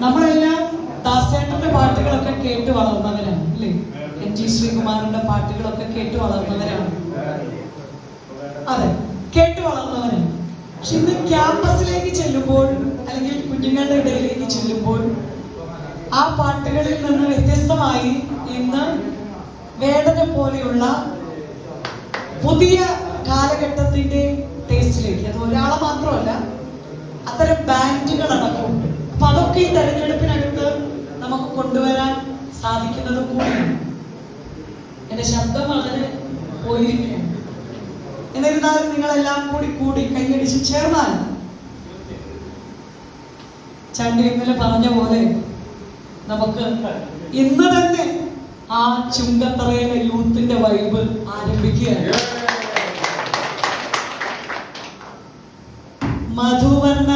നമ്മളെല്ലാം ദാസേട്ടന്റെ പാട്ടുകളൊക്കെ കേട്ട് വളർന്നവരാണ് അല്ലേ? എം ജി ശ്രീകുമാറിന്റെ പാട്ടുകളൊക്കെ കേട്ട് വളർന്നവരാണ്. അതെ കേട്ട് വളർന്നവരാണ്. പക്ഷെ ഇന്ന് ക്യാമ്പസിലേക്ക് ചെല്ലുമ്പോൾ അല്ലെങ്കിൽ കുഞ്ഞുങ്ങളുടെ ഇടയിലേക്ക് ചെല്ലുമ്പോൾ ആ പാട്ടുകളിൽ നിന്ന് വ്യത്യസ്തമായി ഇന്ന് വേദന പോലെയുള്ള പുതിയ കാലഘട്ടത്തിന്റെ ടേസ്റ്റിലേക്ക് അത് ഒരാളെ മാത്രമല്ല അത്തരം ബാൻഡുകൾ അടക്കം അപ്പൊ അതൊക്കെ ഈ തെരഞ്ഞെടുപ്പിനകത്ത് നമുക്ക് കൊണ്ടുവരാൻ സാധിക്കുന്നത് കൂടിയാണ് എന്റെ ശബ്ദം വളരെ പോയിരിക്കുകയാണ്. എന്നിരുന്നാലും നിങ്ങളെല്ലാം കൂടി കൂടി കൈയടിച്ച് ചേർന്നാൽ ചണ്ടി ഇന്നലെ പറഞ്ഞ പോലെ നമുക്ക് ഇന്ന് തന്നെ ആ ചുങ്കത്തറയിലെ യൂത്തിന്റെ വൈബ് ആരംഭിക്കുകയാണ്. മധുവർണ